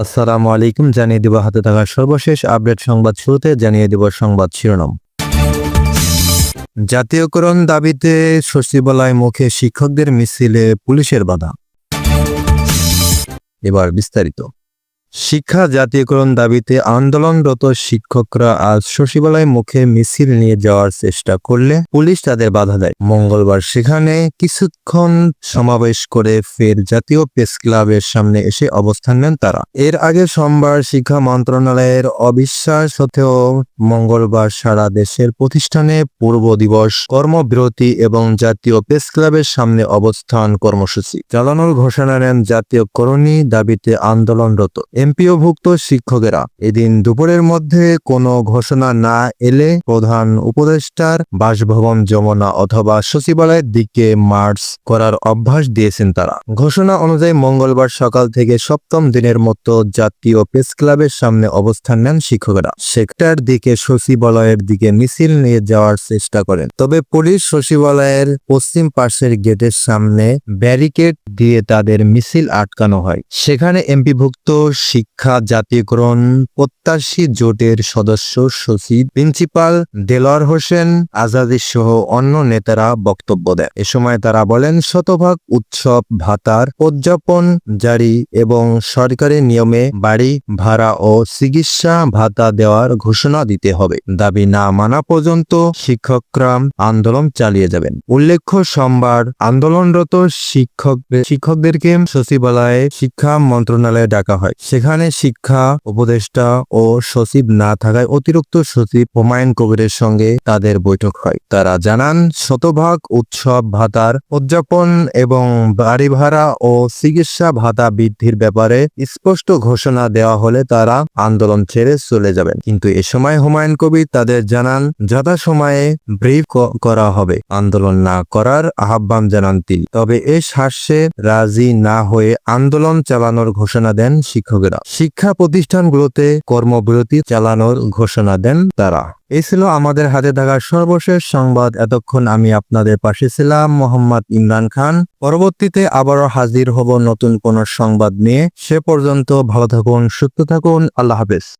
আসসালামু আলাইকুম, জানিয়ে দিব হাতে থাকা সর্বশেষ আপডেট সংবাদ শুরুতে, জানিয়ে দিব সংবাদ শিরোনাম। জাতীয়করণ দাবিতে সচিবালয় মুখে শিক্ষকদের মিছিলে পুলিশের বাধা। এবার বিস্তারিত। শিক্ষা জাতীয়করণ দাবিতে আন্দোলনরত শিক্ষকরা আজ সচিবালয় মুখে মিছিল নিয়ে যাওয়ার চেষ্টা করলে পুলিশ তাদের বাধা দেয়। মঙ্গলবার সেখানে কিছুক্ষণ সমাবেশ করে ফের জাতীয় প্রেস ক্লাবের সামনে এসে অবস্থান নেন তারা। এর আগে সোমবার শিক্ষা মন্ত্রণালয়ের অবিশ্বাস সত্ত্বেও মঙ্গলবার সারা দেশের প্রতিষ্ঠানে পূর্ব দিবস, কর্মবিরতি এবং জাতীয় প্রেস ক্লাবের সামনে অবস্থান কর্মসূচি চালানোর ঘোষণা নেন জাতীয় করণী দাবিতে আন্দোলনরত। এমপিওভুক্ত শিক্ষকেরা এদিন দুপুরের মধ্যে কোনো ঘোষণা না এলে প্রধান উপদেষ্টার বাসভবন যমুনা অথবা সচিবালয়ের দিকে মার্চ করার অভ্যাস দিয়েছেন তারা। ঘোষণা অনুযায়ী মঙ্গলবার সকাল থেকে সপ্তম দিনের মতো জাতীয় প্রেস ক্লাবের সামনে অবস্থান নেন শিক্ষকেরা। সেক্টর দিকে সচিবালয়ের দিকে মিছিল নিয়ে যাওয়ার চেষ্টা করেন। তবে পুলিশ সচিবালয়ের পশ্চিম পাশের গেটের সামনে ব্যারিকেড দিয়ে তাদের মিছিল আটকানো হয়। সেখানে এমপিভুক্ত শিক্ষা, জাতীয়করণ, প্রত্যাশী জোটের সদস্য সচিব, প্রিন্সিপাল দেলোয়ার হোসেন আজাদি সহ অন্য নেতারা বক্তব্য দেন। এ সময় তারা বলেন, শতভাগ উৎসব, ভাতার উদযাপন জারি এবং সরকারি নিয়মে বাড়ি ভাড়া ও চিকিৎসা ভাতা দেওয়ার ঘোষণা দিতে হবে। দাবি না মানা পর্যন্ত শিক্ষকরা আন্দোলন চালিয়ে যাবেন। উল্লেখ্য, সোমবার আন্দোলনরত শিক্ষক শিক্ষকদেরকে সচিবালয়ে শিক্ষা মন্ত্রণালয়ে ডাকা হয়। সেখানে শিক্ষা, উপদেষ্টা ও সচিব না থাকায় অতিরিক্ত সচিব হুমায়ুন কবিরের সঙ্গে তাদের বৈঠক হয়। তারা জানান, শতভাগ উৎসব ভাতার উদযাপন এবং বাড়ি ভাড়া ও চিকিৎসা ভাতা বৃদ্ধির ব্যাপারে স্পষ্ট ঘোষণা দেওয়া হলে তারা আন্দোলন ছেড়ে চলে যাবেন। কিন্তু এ সময় হুমায়ুন কবির তাদের জানান, যথাসময়ে ব্রিফ করা হবে। আন্দোলন না করার আহ্বান জানান তিনি। তবে এ শ্বাসে রাজি না হয়ে আন্দোলন চালানোর ঘোষণা দেন শিক্ষকেরা। শিক্ষা প্রতিষ্ঠানগুলোতে কর্মবিরতি চালানোর ঘোষণা দেন তারা। এ ছিল আমাদের হাতে থাকা সর্বশেষ সংবাদ। এতক্ষণ আমি আপনাদের পাশে ছিলাম মোহাম্মদ ইমরান খান। পরবর্তীতে আবারও হাজির হব নতুন কোন সংবাদ নিয়ে। সে পর্যন্ত ভালো থাকুন, সুস্থ থাকুন। আল্লাহ হাফেজ।